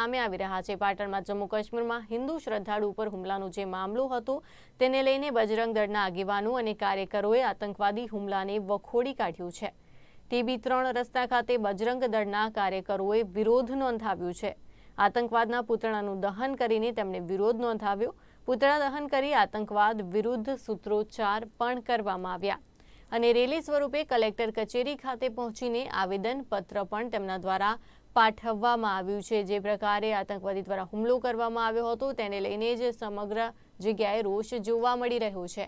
સામે આવી રહ્યા છે. પાટણમાં જમ્મુ કાશ્મીરમાં હિન્દુ શ્રદ્ધાળુ ઉપર હુમલાનો જે મામલો હતો, તેને લઈને બજરંગ દળના આગેવાનો અને કાર્યકરોએ આતંકવાદી હુમલાને વખોડી કાઢ્યું છે. ટીબી ત્રણ રસ્તા ખાતે બજરંગ દળના કાર્યકરોએ વિરોધ નોંધાવ્યો છે. આતંકવાદના પૂતળાનું દહન કરીને તેમણે વિરોધ નોંધાવ્યો. પૂતળા દહન કરી આતંકવાદ વિરુદ્ધ સૂત્રોચ્ચાર પણ કરવામાં આવ્યા. અને રેલી સ્વરૂપે કલેક્ટર કચેરી ખાતે પહોંચીને આવેદનપત્ર પણ તેમના દ્વારા પાઠવવામાં આવ્યું છે. જે પ્રકારે આતંકવાદી દ્વારા હુમલો કરવામાં આવ્યો હતો, તેને લઈને જ સમગ્ર જગ્યાએ રોષ જોવા મળી રહ્યો છે.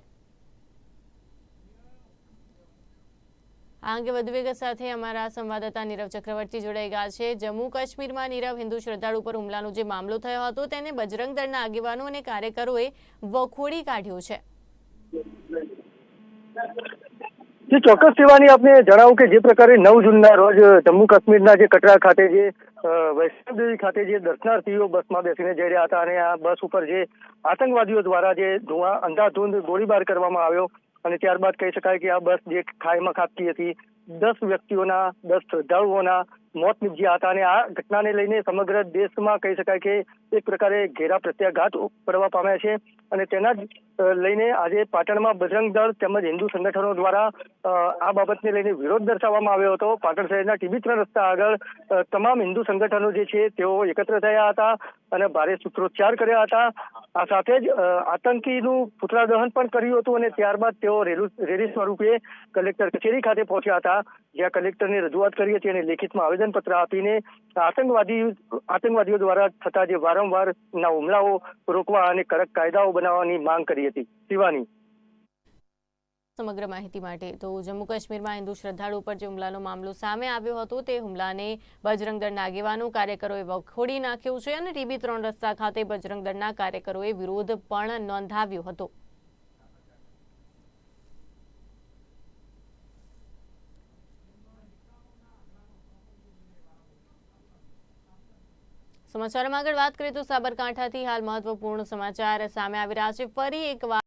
આ અંગે વધુ વિગત સાથે અમારા સંવાદદાતા નીરવ ચક્રવર્તી જોડાઈ ગયા છે. જમ્મુ કાશ્મીરમાં નીરવ હિન્દુ શ્રદ્ધાળુ પર હુમલાનો જે મામલો થયો હતો, તેને બજરંગ દળના આગેવાનો અને કાર્યકરોએ વખોડી કાઢ્યો છે. જે ચોક્કસ સેવાની આપને જણાવું કે જે પ્રકારે નવ જૂનના રોજ જમ્મુ કાશ્મીરના જે કટરા ખાતે જે વૈષ્ણવદેવી ખાતે જે દર્શનાર્થીઓ બસમાં બેસીને જઈ રહ્યા હતા અને આ બસ ઉપર જે આતંકવાદીઓ દ્વારા જે ધુઆ અંધાધૂંધ ગોળીબાર કરવામાં આવ્યો અને ત્યારબાદ કહી શકાય કે આ બસ જે ખાઈમાં ખાબકી હતી દસ વ્યક્તિઓના, દસ શ્રદ્ધાળુઓના મોત નીપજ્યા હતા અને આ ઘટનાને લઈને સમગ્ર દેશમાં કહી શકાય કે એક પ્રકારે ઘેરા પ્રત્યાઘાત પડવા પામ્યા છે. અને તેના જ લઈને આજે પાટણમાં બજરંગ દળ તેમજ હિન્દુ સંગઠનો દ્વારા આ બાબતને લઈને વિરોધ દર્શાવવામાં આવ્યો હતો. પાટણ શહેરના ટીબી ત્રણ રસ્તા આગળ તમામ હિન્દુ સંગઠનો જે છે તેઓ એકત્ર થયા હતા અને ભારે સૂત્રોચ્ચાર કર્યા હતા. આ સાથે જ આતંકીનું પુતળા દહન પણ કર્યું હતું અને ત્યારબાદ તેઓ રેલી સ્વરૂપે કલેક્ટર કચેરી ખાતે પહોંચ્યા હતા. જ્યાં કલેક્ટરને રજૂઆત કરી હતી અને લેખિતમાં આવેદનપત્ર આપીને આતંકવાદી, આતંકવાદીઓ દ્વારા થતા જે વારંવાર ના હુમલાઓ રોકવા અને કડક કાયદાઓ બનાવવાની માંગ કરી હતી. શિવાની. સમગ્ર માહિતી માટે તો જમ્મુ કાશ્મીરમાં હિન્દુ શ્રદ્ધાળુ પર જે હુમલાનો મામલો સામે આવ્યો હતો, તે હુમલાને બજરંગ દળના આગેવાનો, કાર્યકરોએ વખોડી નાખ્યો છે અને ટીબી ત્રણ રસ્તા ખાતે બજરંગ દળના કાર્યકરોએ વિરોધ પણ નોંધાવ્યો હતો. સમાચારમાં આગળ વાત કરીએ તો સાબરકાંઠાથી હાલ મહત્વપૂર્ણ સમાચાર સામે આવી રહ્યા છે. ફરી એકવાર